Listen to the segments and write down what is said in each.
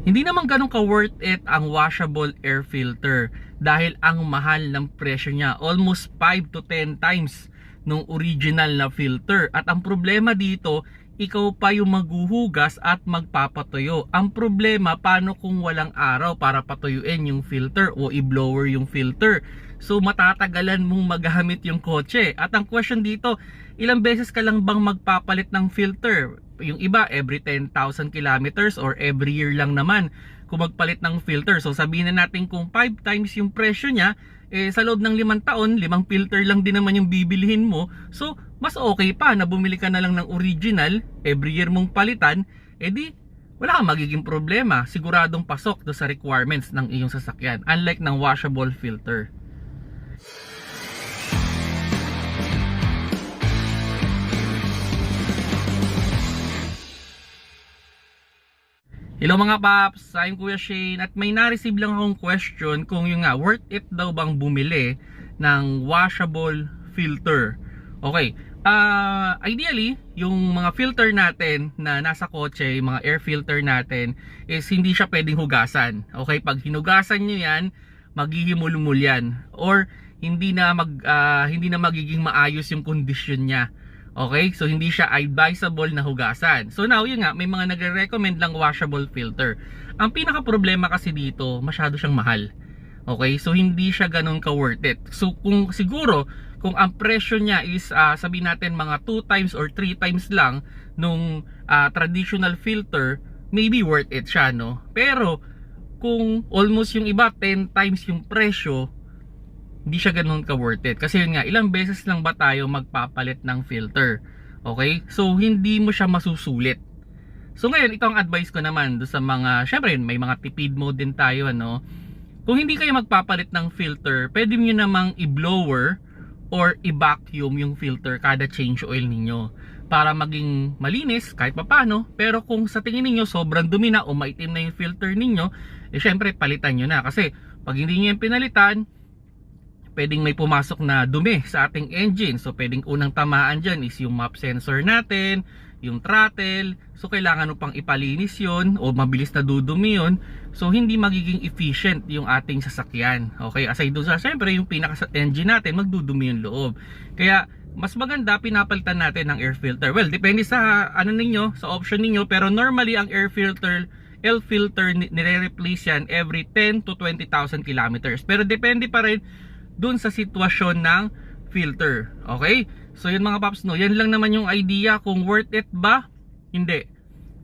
Hindi naman ganun ka worth it ang washable air filter dahil ang mahal ng presyo niya. Almost 5 to 10 times nung original na filter. At ang problema dito, ikaw pa yung maghuhugas at magpapatuyo. Ang problema, paano kung walang araw para patuyuin yung filter o i-blower yung filter? So matatagalan mong maghamit yung kotse. At ang question dito, ilang beses ka lang bang magpapalit ng filter? Yung iba, every 10,000 kilometers or every year lang naman kung magpalit ng filter. So sabihin na natin kung 5 times yung presyo niya, eh sa loob ng limang taon, limang filter lang din naman yung bibilihin mo. So, mas okay pa na bumili ka na lang ng original, every year mong palitan, edi wala kang magiging problema. Siguradong pasok do sa requirements ng iyong sasakyan. Unlike ng washable filter. Hello mga paps, I'm Kuya Shane at may na-receive lang akong question kung yung nga worth it daw bang bumili ng washable filter. Okay, ah ideally, yung mga filter natin na nasa kotse, mga air filter natin is hindi siya pwedeng hugasan. Okay, pag hinugasan nyo yan, maghihimulmul yan or hindi na mag ah, hindi na magiging maayos yung kondisyon niya. Okay? So hindi siya advisable na hugasan. So now, yun nga, may mga nagre-recommend lang washable filter. Ang pinaka problema kasi dito, masyado siyang mahal. Okay? So hindi siya ganun ka worth it. So kung siguro kung ang presyo niya is uh, sabihin natin mga 2 times or 3 times lang nung ah, traditional filter, maybe worth it siya, no? Pero kung almost yung iba 10 times yung presyo, hindi siya ganun ka worth it. Kasi yun nga, ilang beses lang ba tayo magpapalit ng filter? Okay? So, hindi mo siya masusulit. So, ngayon, ito ang advice ko naman do sa mga, syempre, may mga tipid mode din tayo, ano? Kung hindi kayo magpapalit ng filter, pwede nyo namang i-blower or i-vacuum yung filter kada change oil ninyo. Para maging malinis kahit papano pero kung sa tingin ninyo sobrang dumi na o maitim na yung filter ninyo eh syempre palitan nyo na. Kasi pag hindi nyo yung pinalitan pwedeng may pumasok na dumi sa ating engine. So pwedeng unang tamaan dyan is yung map sensor natin, yung throttle. So kailangan mo pang ipalinis yon o mabilis na dudumi yon So hindi magiging efficient yung ating sasakyan. Okay, aside doon sa syempre yung pinaka engine natin magdudumi yung loob. Kaya mas maganda pinapalitan natin ng air filter. Well, depende sa ano ninyo, sa option ninyo, pero normally ang air filter L filter nire-replace yan every 10 to 20,000 kilometers. Pero depende pa rin dun sa sitwasyon ng filter. Okay? So yun mga paps no, yan lang naman yung idea kung worth it ba? Hindi.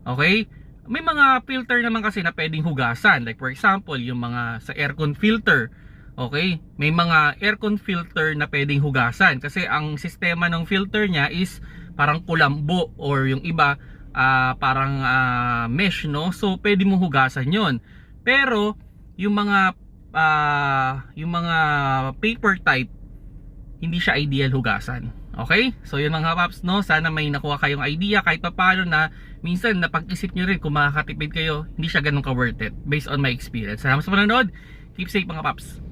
Okay? May mga filter naman kasi na pwedeng hugasan. Like for example, yung mga sa aircon filter. Okay? May mga aircon filter na pwedeng hugasan kasi ang sistema ng filter niya is parang kulambo or yung iba ah, parang ah, mesh no. So pwede mo hugasan 'yon. Pero yung mga ah, yung mga paper type hindi siya ideal hugasan. Okay? So yun mga paps no, sana may nakuha kayong idea kahit pa paano na minsan napag-isip nyo rin kung makakatipid kayo, hindi siya ganun ka worth it based on my experience. Salamat sa panonood. Keep safe mga paps.